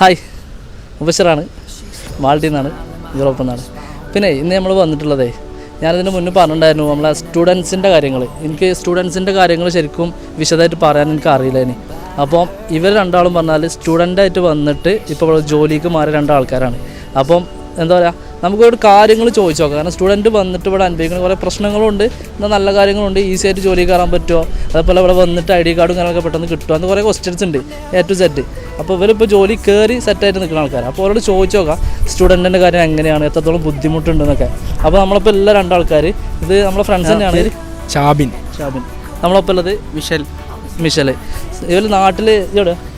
Hi. മുബശ്ശറാണ് മാൾട്ടിൽ നിന്നാണ് യൂറോപ്പിൽ നിന്നാണ് പിന്നെ ഇന്ന് നമ്മൾ വന്നിട്ടുള്ളതേ ഞാനതിന് മുന്നേ പറഞ്ഞിട്ടുണ്ടായിരുന്നു നമ്മളെ സ്റ്റുഡൻസിന്റെ കാര്യങ്ങൾ എനിക്ക് സ്റ്റുഡൻസിന്റെ കാര്യങ്ങൾ ശരിക്കും വിശദമായിട്ട് പറയാൻ എനിക്ക് അറിയില്ല ഇനി. അപ്പോൾ ഇവർ രണ്ടാളും പറഞ്ഞാൽ സ്റ്റുഡന്റായിട്ട് വന്നിട്ട് ഇപ്പോൾ ജോലിക്ക് മാറിയ രണ്ടാൾക്കാരാണ്. അപ്പം എന്താ പറയുക നമുക്ക് ഒരു കാര്യങ്ങൾ ചോദിച്ചു നോക്കാം. കാരണം സ്റ്റുഡന്റ് വന്നിട്ട് ഇവിടെ അനുഭവിക്കുന്ന കുറേ പ്രശ്നങ്ങളുണ്ട്. എന്നാൽ നല്ല കാര്യങ്ങളുണ്ട്. ഈസി ആയിട്ട് ജോലി കയറാൻ പറ്റുമോ? അതേപോലെ ഇവിടെ വന്നിട്ട് ഐ ഡി കാർഡും കാര്യങ്ങളൊക്കെ പെട്ടെന്ന് കിട്ടുമോ? എന്ന് കുറേ ക്വസ്റ്റ്യൻസ് ഉണ്ട്. എ ടു സെറ്റ് അപ്പോൾ ഇവരിപ്പോൾ ജോലി കയറി സെറ്റായിട്ട് നിൽക്കുന്ന ആൾക്കാർ അപ്പോൾ അവരോട് ചോദിച്ചു നോക്കാം സ്റ്റുഡന്റിന്റെ കാര്യം എങ്ങനെയാണ്? എത്രത്തോളം ബുദ്ധിമുട്ടുണ്ടെന്നൊക്കെ. അപ്പോൾ നമ്മളിപ്പോൾ എല്ലാ രണ്ടാൾക്കാർ ഇത് നമ്മളെ ഫ്രണ്ട്സ് തന്നെയാണ്. ഷാബിൻ ഷാബിൻ നമ്മളൊപ്പം ഉള്ളത് മിഷൽ. മിഷൽ ഇവർ നാട്ടിൽ ഇവിടെ ഞാൻ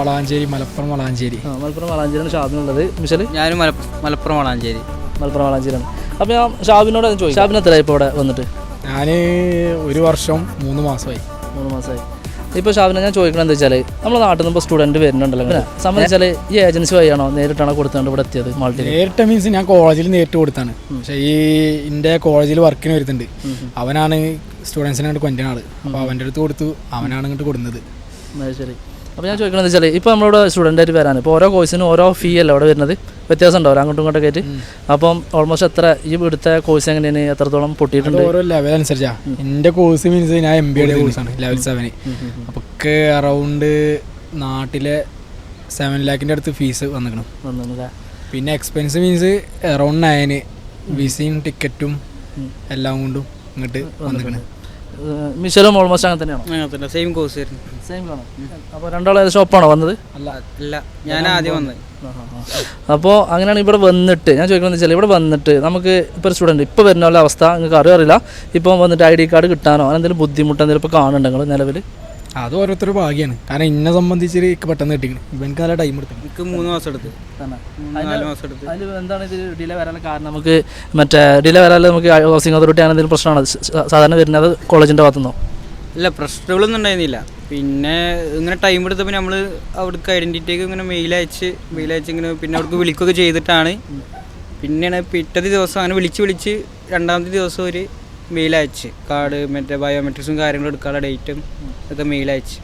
വളാഞ്ചേരി മലപ്പുറം വളാഞ്ചേരി. ആ മലപ്പുറം വളാഞ്ചേരിയാണ് ഷാബിനുള്ളത്. മിഷൽ ഞാനും മല മലപ്പുറം വളാഞ്ചേരി. മലപ്പുറം വളാഞ്ചേരിയാണ്. അപ്പോൾ ഞാൻ ഷാബിനോട് ചോദിച്ചു ഷാബിന് എത്ര ഇപ്പോൾ ഇവിടെ വന്നിട്ട്? ഞാൻ ഒരു വർഷം മൂന്ന് മാസമായി. മൂന്ന് മാസമായി. ഇപ്പോൾ ഷാബിനെ ഞാൻ ചോദിക്കണം എന്താ വെച്ചാൽ നമ്മുടെ നാട്ടിൽ നിന്ന് ഇപ്പോൾ സ്റ്റുഡന്റ് വരുന്നുണ്ടല്ലോ സംബന്ധിച്ചാൽ ഈ ഏജൻസി വഴിയാണോ നേരിട്ടാണോ കൊടുത്തുകൊണ്ട് ഇവിടെ എത്തിയത് മാൾട്ടിൽ നേരിട്ട് മീൻസ് ഞാൻ കോളേജിൽ നേരിട്ട് കൊടുത്താണ്. പക്ഷേ ഈ എന്റെ കോളേജിൽ വർക്കിന് വരുന്നുണ്ട്. അവനാണ് സ്റ്റുഡൻസിനെ അങ്ങോട്ട് കൊണ്ടുവരുന്ന ആൾ. അപ്പോൾ അവന്റെ അടുത്ത് കൊടുത്തു. അവനാണ് ഇങ്ങോട്ട് കൊടുക്കുന്നത് അത് ശരി. അപ്പോൾ ഞാൻ ചോദിക്കണമെന്ന് വെച്ചാൽ ഇപ്പോൾ നമ്മളിവിടെ സ്റ്റുഡന്റായിട്ട് വരാൻ ഇപ്പോൾ ഓരോ കോഴ്സിനും ഓരോ ഫീ അല്ല അവിടെ വരുന്നത്? വ്യത്യാസം ഉണ്ടാവില്ല അങ്ങോട്ടും ഇങ്ങോട്ടൊക്കെ ആയിട്ട്? അപ്പം ഓൾമോസ്റ്റ് എത്ര ഈ ഇവിടുത്തെ കോഴ്സ് എങ്ങനെയാണ്? എത്രത്തോളം പൊട്ടിയിട്ടുണ്ട്? ഓരോ ലെവൽ അനുസരിച്ചാ. എന്റെ കോഴ്സ് മീൻസ് ഞാൻ എം ബി എയുടെ കോഴ്സാണ് ലെവൽ സെവന് അപ്പോൾ അറൗണ്ട് നാട്ടിലെ സെവൻ ലാക്കിന്റെ അടുത്ത് ഫീസ് വന്നിക്കണം. പിന്നെ എക്സ്പെൻസ് മീൻസ് അറൗണ്ട് നയന് വിസയും ടിക്കറ്റും എല്ലാം കൊണ്ടും ഇങ്ങോട്ട് വന്നിക്കണം. മിഷലും ഓൾമോസ്റ്റ് അങ്ങനെ തന്നെയാണോ? അങ്ങനെ തന്നെ സെയിം കോഴ്സ് ആയിരുന്നു. സെയിം ആണോ അപ്പോൾ രണ്ടാളും ഏകദേശം ഒപ്പാണോ വന്നത്? അല്ല അല്ല. ഞാൻ ആദ്യം വന്നത്. അപ്പോൾ അങ്ങനെയാണ് ഇവിടെ വന്നിട്ട് ഞാൻ ചോദിക്കുന്നത് വെച്ചാൽ ഇവിടെ വന്നിട്ട് നമുക്ക് ഇപ്പോൾ ഒരു സ്റ്റുഡന്റ് ഇപ്പോൾ വരുന്ന പോലെ അവസ്ഥ നിങ്ങൾക്ക് അറിയാറില്ല ഇപ്പം വന്നിട്ട് ഐ ഡി കാർഡ് കിട്ടാനോ അങ്ങനെ എന്തെങ്കിലും ബുദ്ധിമുട്ട് എന്തെങ്കിലും ഇപ്പോൾ കാണുന്നുണ്ടെങ്കിൽ നിലവിൽ അത് ഓരോരുത്തർ ഭാഗ്യമാണ് കാരണം ഇന്നെ സംബന്ധിച്ച് പെട്ടെന്ന് കിട്ടിക്കണം. ഇവനക്ക് നല്ല ടൈം എടുത്തു. എനിക്ക് മൂന്ന് മാസം എടുത്ത്. മൂന്ന് നാല് മാസം എടുത്ത്. അതിൽ എന്താണ് ഡിലേ വരാനുള്ള കാരണം? നമുക്ക് മറ്റേ ഡിലേ വരാനുള്ള നമുക്ക് ഹൗസിംഗ് അതോറിറ്റി അങ്ങനെ എന്തെങ്കിലും പ്രശ്നമാണ്. സാധാരണ വരുന്നത് കോളേജിന്റെ ഭാഗത്തുനിന്നോ? ഇല്ല പ്രശ്നങ്ങളൊന്നും ഉണ്ടായിരുന്നില്ല. പിന്നെ ഇങ്ങനെ ടൈം എടുത്തപ്പോൾ നമ്മൾ അവിടേക്ക് ഐഡന്റിറ്റിക്ക് ഇങ്ങനെ മെയിൽ അയച്ച് മെയിൽ അയച്ച് ഇങ്ങനെ പിന്നെ അവിടേക്ക് വിളിക്കുകയൊക്കെ ചെയ്തിട്ടാണ്. പിന്നെയാണ് പിറ്റത്തെ ദിവസം അങ്ങനെ വിളിച്ച് വിളിച്ച് രണ്ടാമത്തെ ദിവസം ഒരു മെയിൽ അയച്ച്. കാർഡ് മറ്റേ ബയോമെട്രിക്സും കാര്യങ്ങളും എടുക്കാനുള്ള ഡേറ്റും ഒക്കെ മെയിൽ അയച്ച്.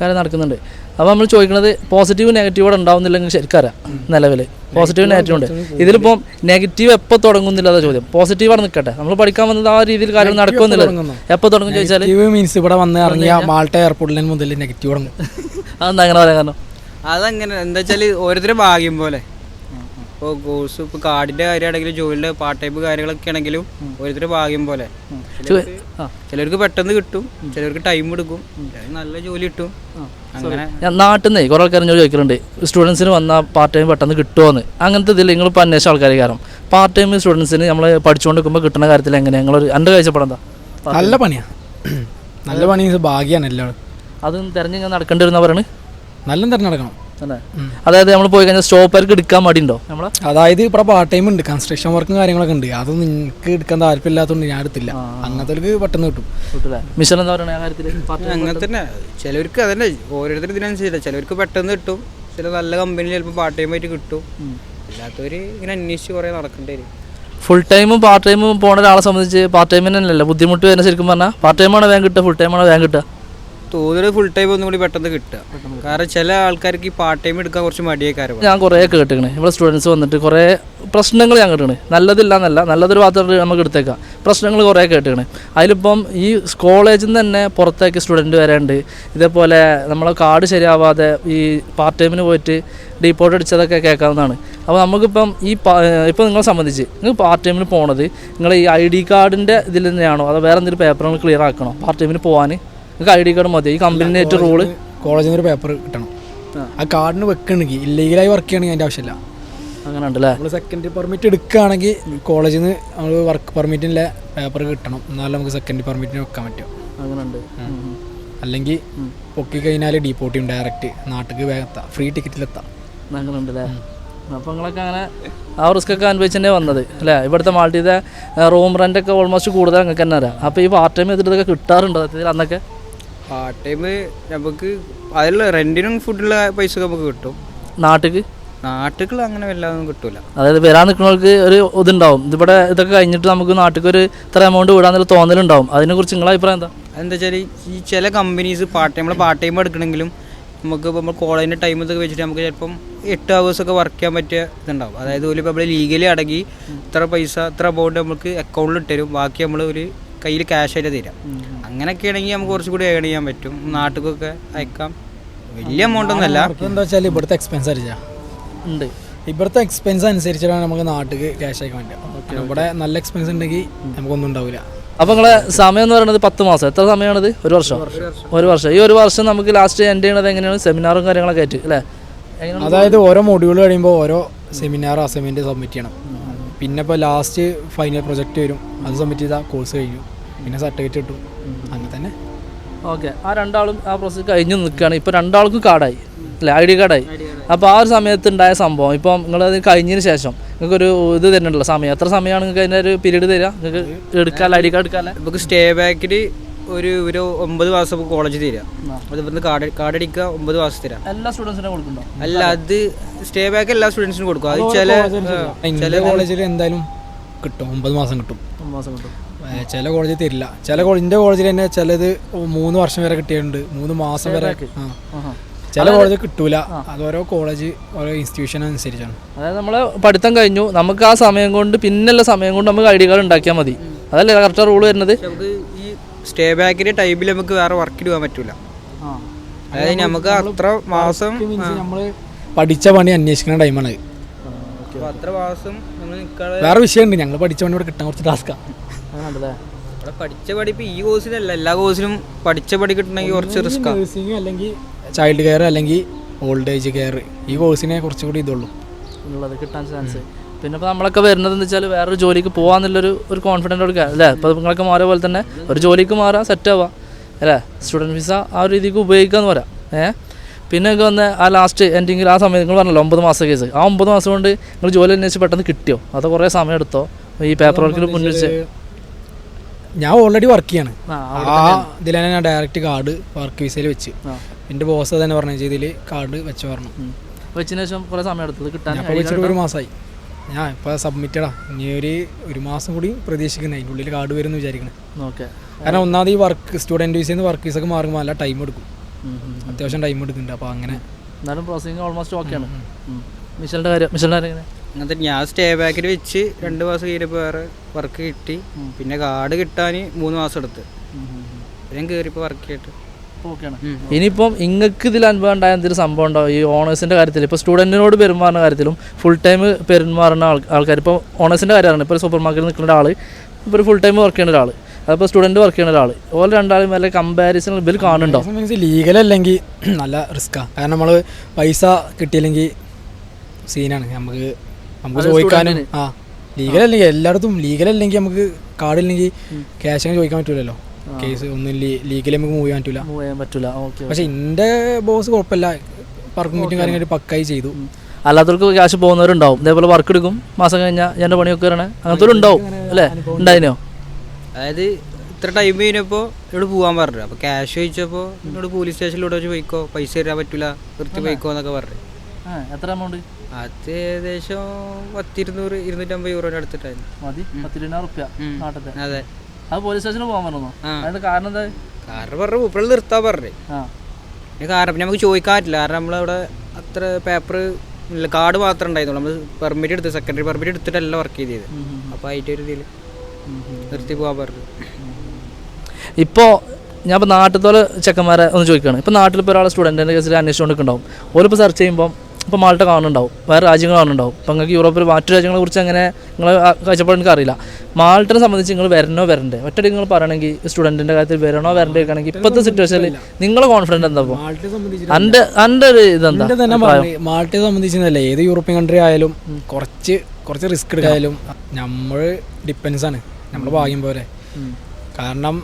കാര്യം നടക്കുന്നുണ്ട്. അപ്പോൾ നമ്മൾ ചോദിക്കുന്നത് പോസിറ്റീവ് നെഗറ്റീവ് ഇവിടെ ഉണ്ടാവുന്നില്ലെങ്കിൽ ശരിക്കറിയാം നിലവിൽ പോസിറ്റീവ് നെഗറ്റീവ് ഉണ്ട്. ഇതിലിപ്പോൾ നെഗറ്റീവ് എപ്പോൾ തുടങ്ങുന്നില്ല ചോദ്യം. പോസിറ്റീവ് ആണ് നിൽക്കട്ടെ നമ്മൾ പഠിക്കാൻ വന്നത് ആ രീതിയിൽ കാര്യം നടക്കുന്നില്ല. എപ്പോൾ തുടങ്ങും ചോദിച്ചാൽ മീൻസ് ഇവിടെ വന്ന് ഇറങ്ങിയ മാൾട്ട എയർപോർട്ടിൽ മുതൽ നെഗറ്റീവ് തുടങ്ങും. അതെന്താ അങ്ങനെ പറയാൻ കാരണം? അതങ്ങനെ എന്താ വെച്ചാൽ ഓരോരുത്തരും ഭാഗ്യം പോലെ. ഇപ്പോൾ കോഴ്സ് ഇപ്പോൾ കാർഡിന്റെ കാര്യമാണെങ്കിലും ജോലിയുടെ പാർട്ട് ടൈപ്പ് കാര്യങ്ങളൊക്കെ ആണെങ്കിലും ഓരോരുത്തരുടെ ഭാഗ്യം പോലെ. ചിലർക്ക് പെട്ടെന്ന് കിട്ടും ചിലർക്ക് ടൈം എടുക്കും. നല്ല ജോലി കിട്ടും. അങ്ങനെ ഞാൻ നാട്ടിൽ നിന്ന് കുറേ ആൾക്കാർ ഞാൻ ചോദിക്കുന്നുണ്ട് സ്റ്റുഡൻസിന് വന്നാൽ പാർട്ട് ടൈം പെട്ടെന്ന് കിട്ടുമോന്ന് അങ്ങനത്തെ ഇതിൽ നിങ്ങൾ ഇപ്പോൾ അന്വേഷിച്ച ആൾക്കാർ കാരണം പാർട്ട് ടൈം സ്റ്റുഡൻസിന് നമ്മൾ പഠിച്ചുകൊണ്ട് നിൽക്കുമ്പോൾ കിട്ടുന്ന കാര്യത്തിൽ എങ്ങനെയാണ് ഞങ്ങൾ എന്റെ കാഴ്ചപ്പെടെന്താ നല്ല പണിയാണ് നല്ല പണി ഭാഗ്യമാണ് എല്ലാവരും. എല്ലാം അത് തിരഞ്ഞ് ഞാൻ നടക്കേണ്ടി വരുന്ന പറയണ്? നല്ല തിരഞ്ഞെടുക്കണം. അതായത് നമ്മൾ പോയി കഴിഞ്ഞാൽ സ്റ്റോപ്പർക്ക് എടുക്കാൻ മടിയുണ്ടോ? നമ്മളെ? അതായത് ഇവിടെ പാർട്ട് ടൈം ഉണ്ട്. കൺസ്ട്രക്ഷൻ വർക്കും കാര്യങ്ങളൊക്കെ ഉണ്ട്. അത് നിങ്ങൾക്ക് എടുക്കാൻ താല്പര്യമില്ലാത്തതുകൊണ്ട് ഞാൻ എടുത്തില്ല. അങ്ങനത്തെ പെട്ടെന്ന് കിട്ടും. മിഷൻ എന്താ പറയുക കാര്യത്തിൽ പാർട്ട് അങ്ങനെ തന്നെ. ചിലർക്ക് അതന്നെ. ഓരോരുത്തരും ഇതിനനുസരിച്ചില്ല ചിലവർക്ക് പെട്ടെന്ന് കിട്ടും. ചില നല്ല കമ്പനി ചിലപ്പോൾ പാർട്ട് ടൈം ആയിട്ട് കിട്ടും. അല്ലാത്തവർ ഇങ്ങനെ അന്വേഷിച്ച് കുറേ നടക്കേണ്ടി വരും. ഫുൾ ടൈമും പാർട്ട് ടൈമും പോണ ഒരാളെ സംബന്ധിച്ച് പാർട്ട് ടൈമിന് തന്നെയല്ലേ? ബുദ്ധിമുട്ട് വരുന്ന ശരിക്കും പറഞ്ഞാൽ പാർട്ട് ടൈമാണോ വേഗം കിട്ടുക? ഫുൾ ടൈമാണോ വേഗം കിട്ടുക? തോതിൽ ഫുൾ ടൈം ഒന്നും കൂടി പെട്ടെന്ന് കിട്ടുക. കാരണം ചില ആൾക്കാർക്ക് ഈ പാർട്ട് ടൈം എടുക്കാൻ കുറച്ച് മടിയേക്കാരം ഞാൻ കുറേ കേട്ടിക്കണേ. നമ്മുടെ സ്റ്റുഡൻസ് വന്നിട്ട് കുറേ പ്രശ്നങ്ങൾ ഞാൻ കേട്ടിക്കണേ. നല്ലതില്ല എന്നല്ല നല്ലതൊരു പാത്രം നമുക്ക് എടുത്തേക്കാം. പ്രശ്നങ്ങൾ കുറേ കേട്ടിക്കണേ. അതിലിപ്പം ഈ കോളേജിൽ നിന്ന് തന്നെ പുറത്തേക്ക് സ്റ്റുഡന്റ് വരാണ്ട് ഇതേപോലെ നമ്മളെ കാർഡ് ശരിയാവാതെ ഈ പാർട്ട് ടൈമിന് പോയിട്ട് ഡീപ്പോട്ട് അടിച്ചതൊക്കെ കേൾക്കാവുന്നതാണ്. അപ്പോൾ നമുക്കിപ്പം ഈ ഇപ്പോൾ നിങ്ങളെ സംബന്ധിച്ച് നിങ്ങൾ പാർട്ട് ടൈമിന് പോണത് നിങ്ങൾ ഈ ഐ ഡി കാർഡിന്റെ ഇതിൽ തന്നെയാണോ? അതോ വേറെ എന്തെങ്കിലും പേപ്പറുകൾ ക്ലിയർ ആക്കണോ? പാർട്ട് ടൈമിന് പോകാൻ നിങ്ങൾക്ക് ഐ ഡി കാർഡ് മതി. ഈ കമ്പനിയായിട്ട് റൂൾ കോളേജിൽ നിന്ന് ഒരു പേപ്പർ കിട്ടണം. ആ. കാർഡിന് വെക്കണമെങ്കിൽ ഇല്ലീഗലായി വർക്ക് ചെയ്യണമെങ്കിൽ അതിന്റെ ആവശ്യമില്ല. അങ്ങനെ ഉണ്ടല്ലേ നമ്മൾ സെക്കൻഡ് പെർമിറ്റ് എടുക്കുകയാണെങ്കിൽ കോളേജിൽ നിന്ന് നമ്മൾ വർക്ക് പെർമിറ്റിന്റെ പേപ്പർ കിട്ടണം. എന്നാലും നമുക്ക് സെക്കൻഡ് പെർമിറ്റിന് വെക്കാൻ പറ്റും. അങ്ങനെ ഉണ്ട് അല്ലെങ്കിൽ പൊക്കി കഴിഞ്ഞാൽ ഡീപ്പോട്ടിയും ഡയറക്റ്റ് നാട്ടിലേക്ക് വേഗം എത്താം. ഫ്രീ ടിക്കറ്റിലെത്താം അങ്ങനെ ഉണ്ടല്ലേ അപ്പോൾ നിങ്ങളൊക്കെ അങ്ങനെ ആ റിസ്ക് ഒക്കെ അനുഭവിച്ച് തന്നെ വന്നത് അല്ലേ? ഇവിടുത്തെ മാൾട്ടിയുടെ റൂം റെന്റ് ഒക്കെ ഓൾമോസ്റ്റ് കൂടുതൽ നിങ്ങൾക്ക് തന്നെ അറിയാം. അപ്പോൾ ഈ പാർട്ട് ടൈം ചെയ്തിട്ടൊക്കെ കിട്ടാറുണ്ടോ? അതിൽ അന്നൊക്കെ? പാർട്ട് ടൈം നമുക്ക് അതിലുള്ള റെന്റിനും ഫുഡിലുള്ള പൈസ ഒക്കെ നമുക്ക് കിട്ടും. നാട്ടിക്ക്? നാട്ടിൽ അങ്ങനെ വല്ലാതൊന്നും കിട്ടൂല. അതായത് വരാൻ നിൽക്കുന്നവർക്ക് ഒരു ഇതുണ്ടാവും. ഇതിവിടെ ഇതൊക്കെ കഴിഞ്ഞിട്ട് നമുക്ക് നാട്ടിലേക്ക് ഒരു ഇത്ര എമൗണ്ട് വിടാന്നുള്ള തോന്നലുണ്ടാവും. അതിനെക്കുറിച്ച് നിങ്ങളെ അഭിപ്രായം എന്താ? എന്താ വെച്ചാൽ ഈ ചില companies part time part time എടുക്കണമെങ്കിലും നമുക്ക് ഇപ്പോൾ നമ്മൾ കോളേജിന്റെ ടൈം ഇതൊക്കെ വെച്ചിട്ട് നമുക്ക് ചിലപ്പം എട്ട് ഹവേഴ്സൊക്കെ ഒക്കെ വർക്ക് ചെയ്യാൻ പറ്റിയ ഇതുണ്ടാവും. അതായത് ഒരു ഇപ്പോൾ നമ്മൾ ലീഗലി അടങ്ങി ഇത്ര പൈസ ഇത്ര എമൗണ്ട് നമുക്ക് അക്കൗണ്ടിൽ ഇട്ടുതരും ബാക്കി നമ്മൾ ഒരു കയ്യിൽ ക്യാഷ് ആയിട്ട് തരാം. അങ്ങനെയൊക്കെ ആണെങ്കിൽ നമുക്ക് കുറച്ചും കൂടി ഏൺ ചെയ്യാൻ പറ്റും. നാട്ടുകൊക്കെ അയക്കാം. വലിയ എമൗണ്ട് ഒന്നുമല്ല. എന്താ വെച്ചാൽ ഇവിടുത്തെ എക്സ്പെൻസ് അടിച്ചാ ഉണ്ട്. ഇവിടുത്തെ എക്സ്പെൻസ് അനുസരിച്ചിട്ടാണ് നമുക്ക് നാട്ടിലേക്ക് ക്യാഷ് അയക്കാൻ പറ്റുക ഇവിടെ നല്ല എക്സ്പെൻസ് ഉണ്ടെങ്കിൽ നമുക്കൊന്നും ഉണ്ടാവില്ല. അപ്പോൾ നിങ്ങളെ സമയം എന്ന് പറയുന്നത് പത്ത് മാസം. എത്ര സമയമാണിത്? ഒരു വർഷം. ഒരു വർഷം. ഈ ഒരു വർഷം നമുക്ക് ലാസ്റ്റ് എൻഡ് ചെയ്യണത് എങ്ങനെയാണ്? സെമിനാറും കാര്യങ്ങളൊക്കെ ആയിട്ട് അല്ലേ? അതായത് ഓരോ മൊഡ്യൂൾ കഴിയുമ്പോൾ ഓരോ സെമിനാർ അസൈൻമെന്റ് സബ്മിറ്റ് ചെയ്യണം. പിന്നെ ഇപ്പോൾ ലാസ്റ്റ് ഫൈനൽ പ്രൊജക്റ്റ് വരും. അത് സബ്മിറ്റ് ചെയ്താൽ കോഴ്സ് കഴിഞ്ഞു. പിന്നെ സർട്ടിഫിക്കറ്റ് കിട്ടും അങ്ങനെ തന്നെ. ഓക്കെ ആ രണ്ടാളും ആ പ്രോസസ്സ് കഴിഞ്ഞ് നിൽക്കുകയാണ്. ഇപ്പോൾ രണ്ടാൾക്കും കാർഡായി അല്ലേ? ഐ ഡി കാർഡായി അപ്പോൾ ആ ഒരു സമയത്ത് ഉണ്ടായ സംഭവം. ഇപ്പം നിങ്ങളത് കഴിഞ്ഞതിന് ശേഷം നിങ്ങൾക്കൊരു ഇത് തരുന്നുണ്ടല്ലോ സമയം. എത്ര സമയമാണ് നിങ്ങൾക്ക് അതിന്റെ ഒരു പീരീഡ് തരിക? നിങ്ങൾക്ക് എടുക്കാൻ ഐ ഡി കാർഡ് എടുക്കാൻ നമുക്ക് സ്റ്റേ ബാക്കിൽ ഒരു ഒരു ഒമ്പത് മാസം കോളേജ് തീരാ. അതിന്ന് കാർഡ് കാർഡ് അടിക്കുക ഒമ്പത് മാസം തരാം. എല്ലാ സ്റ്റുഡൻസിനും കൊടുക്കുന്നുണ്ടോ? അല്ല അത് സ്റ്റേ ബാക്ക് എല്ലാ സ്റ്റുഡൻസിനും കൊടുക്കും. അത് ചില ചില കോളേജിൽ എന്തായാലും കിട്ടും. ഒമ്പത് മാസം കിട്ടും. മാസം കിട്ടും. ചില കോളേജിൽ തരില്ല. ചില കോളേജിന്റെ കോളേജിൽ തന്നെ ചിലത് മൂന്ന് വർഷം വരെ കിട്ടിയിട്ടുണ്ട്. മൂന്ന് മാസം വരെ ചില കോളേജ് കിട്ടൂല. അത് ഓരോ കോളേജ് ഓരോ ഇൻസ്റ്റിറ്റ്യൂഷൻ അനുസരിച്ചാണ്. അതായത് നമ്മൾ പഠിത്തം കഴിഞ്ഞു. നമുക്ക് ആ സമയം കൊണ്ട് പിന്നുള്ള സമയം കൊണ്ട് നമുക്ക് ഐ ഡി കാർഡ് ഉണ്ടാക്കിയാൽ മതി. അതല്ലേ കറക്റ്റ് റൂൾ വരുന്നത്? സ്റ്റേ ബാക്കിന്റെ ടൈമിൽ നമുക്ക് വേറെ വർക്ക് ചെയ്യാൻ പറ്റൂല. അതായത് നമുക്ക് അത്ര മാസം നമ്മൾ പഠിച്ച പണി അന്വേഷിക്കുന്ന ടൈമാണ്. അപ്പൊ അത്ര മാസം വേറെ വിഷയമുണ്ട് ഞങ്ങൾ പഠിച്ച പണി ഇവിടെ കിട്ടാൻ കുറച്ച് ടാസ്ക്കാണ് പഠിച്ച പഠിപ്പ് ഈ കോഴ്സിലല്ല എല്ലാ കോഴ്സിലും പഠിച്ച പടി കിട്ടണമെങ്കിൽ കുറച്ച് റിസ്ക് നഴ്സിംഗ് അല്ലെങ്കിൽ ചൈൽഡ് കെയർ അല്ലെങ്കിൽ ഓൾഡ് ഏജ് കെയർ ഈ കോഴ്സിനെ കുറച്ചുകൂടി ഇതുള്ളൂ. കിട്ടാൻ ചാൻസ് പിന്നെ ഇപ്പോൾ നമ്മളൊക്കെ വരുന്നത് എന്ന് വെച്ചാൽ വേറൊരു ജോലിക്ക് പോകാമെന്നുള്ളൊരു ഒരു കോൺഫിഡന്റ് കൊടുക്കുക അല്ലേ? ഇപ്പോൾ നിങ്ങളൊക്കെ മാറിയ പോലെ തന്നെ ഒരു ജോലിക്ക് മാറാം സെറ്റ് ആവാം അല്ലേ? സ്റ്റുഡന്റ് വിസ ആ ഒരു രീതിക്ക് ഉപയോഗിക്കാമെന്ന് പറയാം ഏഹ് പിന്നെ ഒക്കെ വന്ന് ആ ലാസ്റ്റ് എൻഡിങ്ങിൽ ആ സമയം നിങ്ങൾ പറഞ്ഞല്ലോ ഒമ്പത് മാസം കേസ് ആ ഒമ്പത് മാസം കൊണ്ട് നിങ്ങൾ ജോലി അന്വേഷിച്ച് പെട്ടെന്ന് കിട്ടിയോ? അതോ കുറേ സമയം എടുത്തോ? ഈ പേപ്പർ വർക്കിൽ മുന്നിച്ച് ഞാൻ ഓൾറെഡി വർക്ക് ചെയ്യാണ്. ആ ഇതിൽ തന്നെ. ഞാൻ ഡയറക്റ്റ് കാർഡ് വർക്ക് വിസയിൽ വെച്ച്. എന്റെ ബോസ് തന്നെ പറഞ്ഞ ഇതിൽ കാർഡ് വെച്ച് പറഞ്ഞു. വെച്ചതിന് ശേഷം കുറേ സമയം എടുത്തത് കിട്ടാൻ ഒരു മാസമായി ഞാൻ ഇപ്പോൾ സബ്മിറ്റഡാ ഇനി ഒരു ഒരു മാസം കൂടി പ്രതീക്ഷിക്കുന്നത് അതിന്റെ ഉള്ളിൽ കാർഡ് വരുമെന്ന് വിചാരിക്കണം. ഓക്കെ. കാരണം ഒന്നാമത് ഈ വർക്ക് സ്റ്റുഡന്റ് വിസയിൽ നിന്ന് വർക്ക് വിസക്ക് മാറുമ്പോൾ നല്ല ടൈം എടുക്കും. അത്യാവശ്യം ടൈം എടുക്കുന്നുണ്ട്. അപ്പോൾ അങ്ങനെ. എന്നാലും പ്രോസസ്സിങ് ഓൾമോസ്റ്റ് ഓക്കെയാണ് മിഷലിന്റെ കാര്യം മിഷലിന്റെ കാര്യം എന്നിട്ട് ഞാൻ സ്റ്റേ ബാക്കിൽ വെച്ച് രണ്ട് മാസം കഴിഞ്ഞപ്പോൾ വേറെ വർക്ക് കിട്ടി. പിന്നെ കാർഡ് കിട്ടാൻ മൂന്ന് മാസം എടുത്ത്. ഞാൻ കയറിയപ്പോൾ വർക്ക് ചെയ്തിട്ട്. ഇനിയിപ്പം ഇങ്ങക്ക് ഇതിൽ അനുഭവം ഉണ്ടായ എന്തെങ്കിലും സംഭവം ഉണ്ടോ? ഈ ഓണേഴ്സിന്റെ കാര്യത്തിൽ ഇപ്പോൾ സ്റ്റുഡന്റിനോട് പെരുമാറുന്ന കാര്യത്തിലും ഫുൾ ടൈം പെരുമാറുന്ന ആൾക്കാർ ഇപ്പോൾ ഓണേഴ്സിന്റെ കാര്യമാണ്. ഇപ്പോൾ ഒരു സൂപ്പർ മാർക്കറ്റിൽ നിൽക്കുന്ന ഒരാൾ ഇപ്പോൾ ഒരു ഫുൾ ടൈം വർക്ക് ചെയ്യുന്ന ഒരാൾ അതിപ്പോൾ സ്റ്റുഡന്റ് വർക്ക് ചെയ്യുന്ന ഒരാൾ ഓരോ രണ്ടാളും വല്ല കമ്പാരിസൺ ബിൽ കാണുന്നുണ്ടോ? അല്ലെങ്കിൽ നല്ല റിസ്ക്കാണ് കാരണം നമ്മൾ പൈസ കിട്ടിയില്ലെങ്കിൽ സീനാണ് നമുക്ക് നമുക്ക് ചോദിക്കാനും ആ. ലീഗൽ അല്ലെങ്കിൽ എല്ലായിടത്തും ലീഗൽ അല്ലെങ്കിൽ നമുക്ക് കാർഡില്ലെങ്കിൽ ക്യാഷ് ചോദിക്കാൻ പറ്റൂലല്ലോ. കേസ് ഒന്നും ലീഗലി നമുക്ക് മൂവ് ചെയ്യാൻ പറ്റൂല. മൂവ് ചെയ്യാൻ പറ്റില്ല ഓക്കെ പക്ഷെ എന്റെ ബോസ് കുഴപ്പമില്ല. വർക്കും മീറ്റും കാര്യങ്ങൾ പക്കായി ചെയ്തു. അല്ലാത്തവർക്ക് ക്യാഷ് പോകുന്നവരുണ്ടാവും. ഇതേപോലെ വർക്ക് എടുക്കും. മാസം കഴിഞ്ഞാൽ എന്റെ പണിയൊക്കെ വരണേ അങ്ങനത്തെ ഉണ്ടാവും. അല്ലേ? ഉണ്ടായിനോ? അതായത് ഇത്ര ടൈം കഴിഞ്ഞപ്പോൾ എന്നോട് പോകാൻ പറഞ്ഞു. അപ്പോൾ ക്യാഷ് ചോദിച്ചപ്പോൾ എന്നോട് പോലീസ് സ്റ്റേഷനിലൂടെ വെച്ച് പോയിക്കോ? പൈസ തരാൻ പറ്റില്ല നിർത്തി പോയിക്കോ എന്നൊക്കെ പറഞ്ഞു. എത്ര എമൗണ്ട് അത് ഏകദേശം പത്തിരുന്നൂറ് ഇരുന്നൂറ്റമ്പത് യൂറോന്റെ അടുത്തിട്ടായിരുന്നു. മതി. റുപ്യ. അതെ. അത് പോലീസ് സ്റ്റേഷനിൽ പോകാൻ പറഞ്ഞു. അതിന്റെ കാരണം എന്താ? കാരണം പറഞ്ഞു ഇപ്പോൾ നിർത്താൻ പറഞ്ഞു. പിന്നെ കാരണം പിന്നെ നമുക്ക് ചോദിക്കാൻ പറ്റില്ല. കാരണം നമ്മളവിടെ അത്ര പേപ്പർ ഇല്ല കാർഡ് മാത്രമേ ഉണ്ടായിരുന്നുള്ളൂ. നമ്മൾ പെർമിറ്റ് എടുത്ത് സെക്കൻഡറി പെർമിറ്റ് എടുത്തിട്ടല്ല വർക്ക് ചെയ്തത്. അപ്പോൾ അതിന്റെ ഒരു ഇതിൽ നിർത്തി പോകാൻ പറഞ്ഞു. ഇപ്പോൾ ഞാൻ ഇപ്പോൾ നാട്ടിലത്തോലെ ചെക്കന്മാരെ ഒന്ന് ചോദിക്കുകയാണ് ഇപ്പോൾ നാട്ടിൽ ഇപ്പോൾ ഒരാളെ സ്റ്റുഡന്റിന്റെ കേസിൽ അന്വേഷിച്ചുകൊണ്ടിരിക്കുന്നുണ്ടാവും ഓരോ സെർച്ച് ചെയ്യുമ്പോൾ ഇപ്പോൾ മാൾട്ട കാണുന്നുണ്ടാവും. വേറെ രാജ്യങ്ങൾ കാണുന്നുണ്ടാവും. അപ്പോൾ നിങ്ങൾക്ക് യൂറോപ്പിൽ മറ്റു രാജ്യങ്ങളെ കുറിച്ച് അങ്ങനെ നിങ്ങൾ കാഴ്ചപ്പാട് എനിക്ക് അറിയില്ല. മാൾട്ടിനെ സംബന്ധിച്ച് നിങ്ങൾ വരണോ വരണ്ടേ? ഒറ്റ നിങ്ങൾ പറയണമെങ്കിൽ സ്റ്റുഡന്റിന്റെ കാര്യത്തിൽ വരണോ വരണ്ടേ ആണെങ്കിൽ ഇപ്പോഴത്തെ സിറ്റുവേഷനിൽ നിങ്ങളെ കോൺഫിഡന്റ് എന്താ സംബന്ധിച്ച് എന്റെ എന്റെ ഒരു ഇതെന്താ? മാൾട്ടയെ സംബന്ധിച്ചല്ല ഏത് യൂറോപ്യൻ കൺട്രി ആയാലും കുറച്ച് കുറച്ച് റിസ്ക് എടുക്കായാലും നമ്മൾ ഡിപ്പെൻസ് ആണ്. നമ്മൾ ഭാഗ്യം പോലെ. കാരണം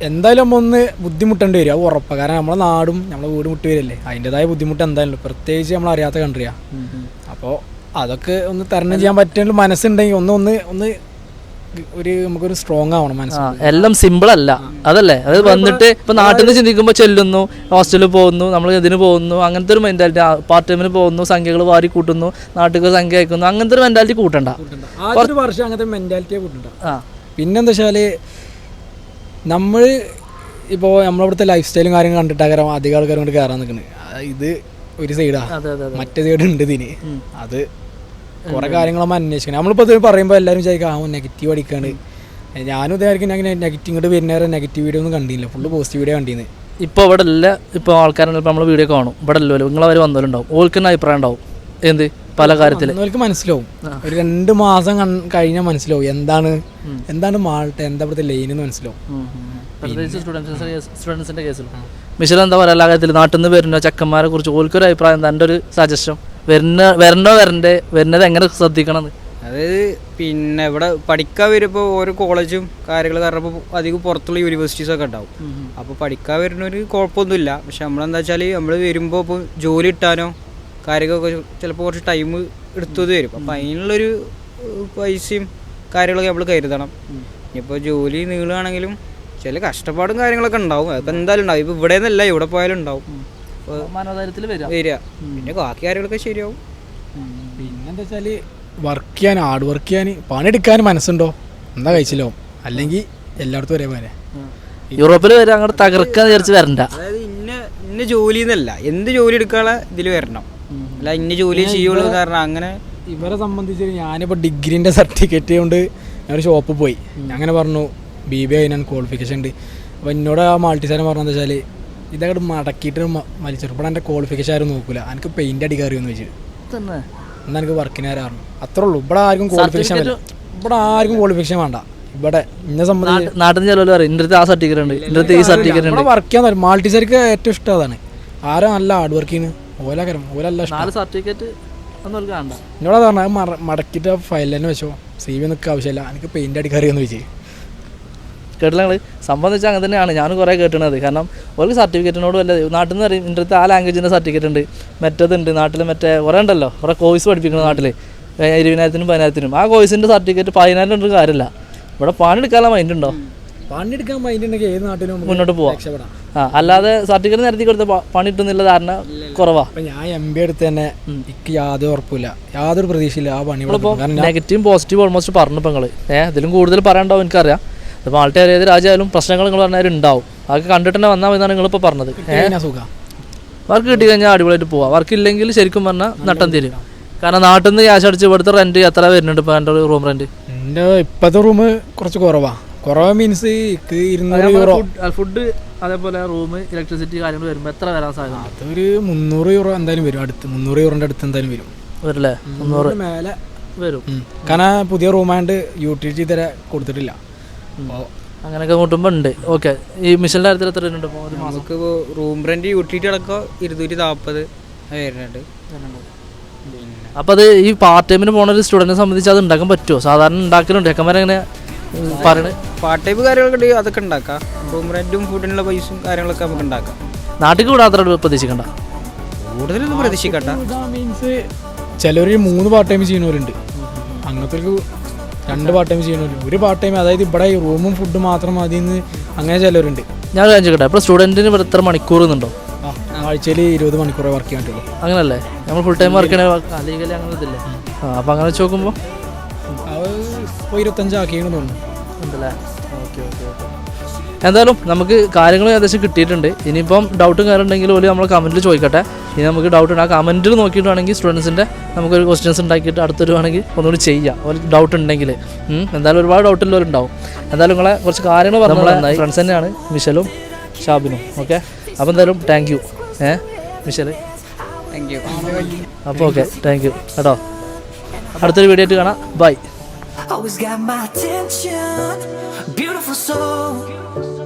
എന്തായാലും ഒന്ന് ബുദ്ധിമുട്ടേണ്ടി വരും അത് ഉറപ്പാണ് കാരണം നമ്മളെ നാടും നമ്മളെ വീട് മുട്ടി വരില്ലേ? അതിന്റെതായ ബുദ്ധിമുട്ട് എന്തായാലും പ്രത്യേകിച്ച് നമ്മൾ അറിയാത്ത കൺട്രിയാണ് അപ്പോൾ അതൊക്കെ ഒന്ന് തരണം ചെയ്യാൻ പറ്റുന്ന മനസ്സുണ്ടെങ്കിൽ ഒന്ന് ഒന്ന് ഒന്ന് ഒരു നമുക്കൊരു സ്ട്രോങ് ആവണം മനസ്സ് എല്ലാം സിമ്പിൾ അല്ല. അതല്ലേ? അത് വന്നിട്ട് ഇപ്പൊ നാട്ടിൽ നിന്ന് ചിന്തിക്കുമ്പോൾ ചെല്ലുന്നു ഹോസ്റ്റലിൽ പോകുന്നു നമ്മൾ ഇതിന് പോകുന്നു അങ്ങനത്തെ ഒരു മെന്റാലിറ്റി പാർട്ട് ടൈമിന് പോകുന്നു സംഖ്യകൾ വാരി കൂട്ടുന്നു നാട്ടുകാർ സംഖ്യ അയക്കുന്നു അങ്ങനത്തെ ഒരു മെന്റാലിറ്റി കൂട്ടണ്ട. വർഷം അങ്ങനത്തെ ആ പിന്നെന്താ വെച്ചാൽ നമ്മൾ ഇപ്പോൾ നമ്മളവിടുത്തെ ലൈഫ് സ്റ്റൈലും കാര്യങ്ങളും കണ്ടിട്ടാകാരം അധികം ആൾക്കാരും കൊണ്ട് കയറാൻ നിൽക്കുന്നത് ഇത് ഒരു സൈഡാ മറ്റേ സൈഡ് ഉണ്ട് ഇതിന്. അത് കുറെ കാര്യങ്ങൾ നമ്മൾ അന്വേഷിക്കണം നമ്മളിപ്പോൾ ഇത് പറയുമ്പോൾ എല്ലാവരും വിചാരിക്കും ആ നെഗറ്റീവ് അടിക്കാണ്. ഞാനും ഇതായിരിക്കും ഞാൻ നെഗറ്റീവ് ഇങ്ങോട്ട് വരുന്നേരം നെഗറ്റീവ് വീഡിയോ ഒന്നും കണ്ടില്ല. ഫുള്ള് പോസിറ്റീവ് വീഡിയോ കണ്ടിരുന്നത് ഇപ്പോൾ ഇവിടെ ഇല്ല ഇപ്പോൾ ആൾക്കാരെ ഇപ്പോൾ നമ്മൾ വീഡിയോ കാണും. ഇവിടെ ഇല്ലല്ലോ നിങ്ങളവർ വന്നവരുണ്ടാവും. ഓൾക്ക് അഭിപ്രായം ഉണ്ടാവും. എന്ത്? പല കാര്യത്തിൽ അവർക്ക് മനസ്സിലാവും. ഒരു രണ്ട് മാസം കഴിഞ്ഞാൽ മനസ്സിലാവും എന്താണ് എന്താണ് മാൾട്ട എന്താ ഇവിടുത്തെ ലൈൻ എന്ന് മനസ്സിലാവും. സ്റ്റുഡൻസിന്റെ കേസിൽ മിഷൽ എന്താ പറയുക എല്ലാ കാര്യത്തിൽ നാട്ടിൽ നിന്ന് വരുന്ന ചെക്കന്മാരെ കുറിച്ച് ഓൽക്കൊരു അഭിപ്രായം എന്താ എന്റെ ഒരു സജഷൻ വരുന്ന വരണോ വരണ്ടേ? വരുന്നത് എങ്ങനെ ശ്രദ്ധിക്കണം അതായത് പിന്നെ ഇവിടെ പഠിക്കാൻ വരുമ്പോൾ ഓരോ കോളേജും കാര്യങ്ങൾ കാരണം അധികം പുറത്തുള്ള യൂണിവേഴ്സിറ്റീസ് ഒക്കെ ഉണ്ടാവും. അപ്പോൾ പഠിക്കാൻ വരുന്നൊരു കുഴപ്പമൊന്നുമില്ല. പക്ഷെ നമ്മളെന്താ വെച്ചാൽ നമ്മൾ വരുമ്പോൾ ഇപ്പോൾ ജോലി കിട്ടാനോ കാര്യങ്ങളൊക്കെ ചിലപ്പോൾ കുറച്ച് ടൈം എടുത്തത് വരും അപ്പം അതിനുള്ളൊരു പൈസയും കാര്യങ്ങളൊക്കെ നമ്മൾ കരുതണം. ഇനിയിപ്പോൾ ജോലി നീളുകയാണെങ്കിലും ചില കഷ്ടപ്പാടും കാര്യങ്ങളൊക്കെ ഉണ്ടാവും. അതിപ്പോൾ എന്തായാലും ഉണ്ടാവും. ഇപ്പം ഇവിടെ നിന്നല്ല ഇവിടെ പോയാലും ഉണ്ടാവും. മനോധൈര്യത്തിൽ വരിക വരിക പിന്നെ ബാക്കി കാര്യങ്ങളൊക്കെ ശരിയാവും. പിന്നെന്താ വെച്ചാൽ വർക്ക് ചെയ്യാൻ ഹാർഡ് വർക്ക് ചെയ്യാൻ പണിയെടുക്കാൻ മനസ്സുണ്ടോ? എന്താ കഴിച്ചില്ലോ അല്ലെങ്കിൽ എല്ലായിടത്തും ഒരേ പോലെ. യൂറോപ്പിൽ വരെ അങ്ങോട്ട് തകർക്കാന്ന് വിചാരിച്ച് വരണ്ട. അതായത് ഇന്ന ഇന്ന ജോലി എന്നല്ല എന്ത് ജോലി എടുക്കാനുള്ള ഇതിൽ വരണം. അല്ല ഇന്ന ജോലി ചെയ്യുള്ളൂ കാരണം അങ്ങനെ ഇവരെ സംബന്ധിച്ച് ഞാനിപ്പോൾ ഡിഗ്രീന്റെ സർട്ടിഫിക്കറ്റ് കൊണ്ട് ഞാനൊരു ഷോപ്പിൽ പോയി. അങ്ങനെ പറഞ്ഞു ബി ബി ഐ ഞാൻ ക്വാളിഫിക്കേഷൻ ഉണ്ട്. അപ്പോൾ എന്നോട് ആ മാൾട്ടിസാരം പറഞ്ഞത് വെച്ചാൽ ഇതങ്ങോട്ട് മടക്കിയിട്ട് ഇവിടെ എന്റെ ക്വാളിഫിക്കേഷൻ ആരും നോക്കില്ല എനിക്ക് പെയിന്റ് അടിക്കാൻ അറിയുമെന്ന് വെച്ചിട്ട് തന്നെ. എന്നാൽ എനിക്ക് വർക്കിന് ആരാണ് അത്രേ ഉള്ളൂ. ഇവിടെ ആർക്കും ക്വാളിഫിക്കേഷൻ ഇവിടെ ആർക്കും ക്വാളിഫിക്കേഷൻ വേണ്ട. ഇവിടെ എന്നെ സംബന്ധിച്ച് നാട്ടിൽ ആ സർട്ടിഫിക്കറ്റ് ഉണ്ട്. ഈ സർട്ടിഫിക്കറ്റ് ഉണ്ട്. വർക്ക് ചെയ്യാൻ മാൾട്ടിസാർക്ക് ഏറ്റവും ഇഷ്ടം അതാണ്. ആരാ നല്ല ഹാർഡ് വർക്ക് ചെയ്യുന്നത് ഓലക്കരം ഓലല്ല നാല് സർട്ടിഫിക്കറ്റ് ഒന്നും എന്നോട് മറ- മടക്കിയിട്ട് ഫയൽ തന്നെ വെച്ചോ. സി വി നിൽക്കുക ആവശ്യമില്ല എനിക്ക് പെയിന്റ് അടിക്കാൻ അറിയാമെന്ന് വെച്ചേ കേട്ടില്ല എന്ന് വെച്ചാൽ അങ്ങനെ തന്നെയാണ്. ഞാനും കുറേ കേട്ടണത്. കാരണം ഓർക്ക് സർട്ടിഫിക്കറ്റിനോട് വല്ല നാട്ടിൽ നിന്ന് പറയും ഇന്നത്തെ ആ ലാംഗ്വേജിന്റെ സർട്ടിഫിക്കറ്റ് ഉണ്ട്. മറ്റേതുണ്ട് നാട്ടിൽ മറ്റേ കുറേ ഉണ്ടല്ലോ. കുറേ കോഴ്സ് പഠിപ്പിക്കുന്ന നാട്ടിൽ ഇരുപതിനായിരത്തിനും പതിനായിരത്തിനും. ആ കോഴ്സിന്റെ സർട്ടിഫിക്കറ്റ് പതിനായിരം ഉണ്ട് കാര്യമില്ല ഇവിടെ പണിയെടുക്കാനുള്ള മൈൻഡ് ഉണ്ടോ? പണിയെടുക്കാൻ മൈൻഡ് ഉണ്ടെങ്കിൽ ഏത് നാട്ടിലും മുന്നോട്ട് പോവാം. രക്ഷപ്പെടാം. ആ അല്ലാതെ സർട്ടിഫിക്കറ്റ് നിരത്തി കൊടുത്ത പണി കിട്ടുന്നില്ല ധാരണ കുറവാ. അപ്പം ഞാൻ എം ബി എടുത്ത് തന്നെ എനിക്ക് യാതൊരു ഉറപ്പില്ല യാതൊരു പ്രതീക്ഷയില്ല ആ പണി നെഗറ്റീവും പോസിറ്റീവും ഓൾമോസ്റ്റ് പറഞ്ഞു ഇപ്പം നിങ്ങൾ ഏഹ് ഇതിലും കൂടുതൽ പറയണ്ടാവും എനിക്കറിയാം. ഇപ്പോൾ ആൾട്ടെ ഏത് രാജ്യമായാലും പ്രശ്നങ്ങൾ നിങ്ങൾ പറഞ്ഞാലും ഉണ്ടാവും. അതൊക്കെ കണ്ടിട്ട് തന്നെ വന്നാൽ നിങ്ങൾ നിങ്ങളിപ്പോൾ പറഞ്ഞത്. വർക്ക് കിട്ടി കഴിഞ്ഞാൽ അടിപൊളിയായിട്ട് പോവാം. വർക്ക് ഇല്ലെങ്കിൽ ശരിക്കും പറഞ്ഞാൽ നട്ടം തീരും. കാരണം നാട്ടിൽ നിന്ന് ക്യാഷ് അടിച്ച് ഇവിടുത്തെ റെന്റ് എത്ര വരുന്നുണ്ട് ഇപ്പൊ എന്റെ റൂം റെന്റ് എന്റെ ഇപ്പോഴത്തെ റൂം കുറച്ച് കുറവാ. കുറവ് മീൻസ് ഇരുന്നൂറ് യൂറോ ഫുഡ് അതേപോലെ റൂം ഇലക്ട്രിസിറ്റി കാര്യങ്ങൾ വരുമ്പോൾ എത്ര വരാൻ സാധ്യത? അതൊരു മുന്നൂറ് യൂറോ എന്തായാലും വരും അടുത്ത്. മുന്നൂറ് യൂറോന്റെ അടുത്ത് എന്തായാലും വരും. വരില്ലേ? മുന്നൂറ്. മേലെ വരും. കാരണം പുതിയ റൂമായിട്ട് യൂട്ടിലിറ്റി തരെ കൊടുത്തിട്ടില്ല. അപ്പോൾ അങ്ങനെയൊക്കെ കൂട്ടുമ്പോൾ ഉണ്ട്. ഓക്കെ ഈ മിഷന്റെ കാര്യത്തിൽ എത്ര വരുന്നുണ്ട് ഇപ്പോൾ ഒരു മാസം? നമുക്ക് ഇപ്പോൾ റൂം റെന്റ് യൂട്ടിലിറ്റി അടക്കം ഇരുന്നൂറ്റി നാൽപ്പത് വരുന്നുണ്ട്. അപ്പോൾ അത് ഈ പാർട്ട് ടൈമിന് പോണ ഒരു സ്റ്റുഡന്റിനെ സംബന്ധിച്ച് അത് ഉണ്ടാക്കാൻ പറ്റുമോ സാധാരണ ഉണ്ടാക്കലുണ്ട്. ചെക്കന്മാരെങ്ങനെ പറയണത് പാർട്ട് ടൈപ്പ് കാര്യങ്ങളൊക്കെ ഉണ്ടെങ്കിൽ അതൊക്കെ ഉണ്ടാക്കാം. റൂം റെന്റും ഫുഡിനുള്ള പൈസയും കാര്യങ്ങളൊക്കെ നമുക്ക് ഉണ്ടാക്കാം. നാട്ടിൽ കൂടാത്ര പ്രതീക്ഷിക്കണ്ട? കൂടുതലൊന്നും പ്രതീക്ഷിക്കട്ട മീൻസ് ചിലർ മൂന്ന് പാർട്ട് ടൈം ചെയ്യുന്നവരുണ്ട്. അങ്ങനത്തെ ഒരു രണ്ട് പാർട്ട് ടൈം ചെയ്യുന്നവരുണ്ട്. ഒരു പാർട്ട് ടൈം അതായത് ഇവിടെ ഈ റൂമും ഫുഡും മാത്രം മതി എന്ന് അങ്ങനെ ചിലവരുണ്ട്. ഞാൻ കാണിച്ചിട്ടെ അപ്പോൾ സ്റ്റുഡന്റിന് ഇവിടെ എത്ര മണിക്കൂർ എന്നുണ്ടോ ആഴ്ചയിൽ ഇരുപത് മണിക്കൂറേ വർക്ക് ചെയ്യാൻ പറ്റുള്ളൂ. അങ്ങനല്ലേ? നമ്മൾ ഫുൾ ടൈം വർക്ക് ചെയ്യണ ലീഗലി അങ്ങനെ ഇതില്ലേ? ആ അപ്പോൾ അങ്ങനെ വെച്ച് നോക്കുമ്പോൾ ഇരുപത്തഞ്ചാക്കിയെന്ന് തോന്നുന്നു. ഉണ്ടല്ലേ? എന്തായാലും നമുക്ക് കാര്യങ്ങൾ ഏകദേശം കിട്ടിയിട്ടുണ്ട്. ഇനിയിപ്പം ഡൗട്ടും കാര്യം ഉണ്ടെങ്കിൽ പോലും നമ്മൾ കമന്റിൽ ചോദിക്കട്ടെ. ഇനി നമുക്ക് ഡൗട്ട് ഉണ്ട്. ആ കമന്റിൽ നോക്കിയിട്ടാണെങ്കിൽ സ്റ്റുഡൻസിന്റെ നമുക്കൊരു ക്വസ്റ്റ്യൻസ് ഉണ്ടാക്കിയിട്ട് അടുത്തൊരു വേണമെങ്കിൽ ഒന്നുകൂടി ചെയ്യാം. ഒരു ഡൗട്ട് ഉണ്ടെങ്കിൽ. എന്തായാലും ഒരുപാട് ഡൗട്ട് ഉള്ളവരുണ്ടാവും. ഉണ്ടാവും എന്തായാലും നിങ്ങളെ കുറച്ച് കാര്യങ്ങൾ പറഞ്ഞാൽ ഫ്രണ്ട്സ് തന്നെയാണ് മിഷലും ഷാബിനും. ഓക്കെ? അപ്പോൾ എന്തായാലും താങ്ക് യു ഏ മിഷൽ താങ്ക് യു അപ്പോൾ ഓക്കെ താങ്ക് യു കേട്ടോ? അടുത്തൊരു വീഡിയോ ആയിട്ട് കാണാം. Bye Always got my attention. Beautiful soul.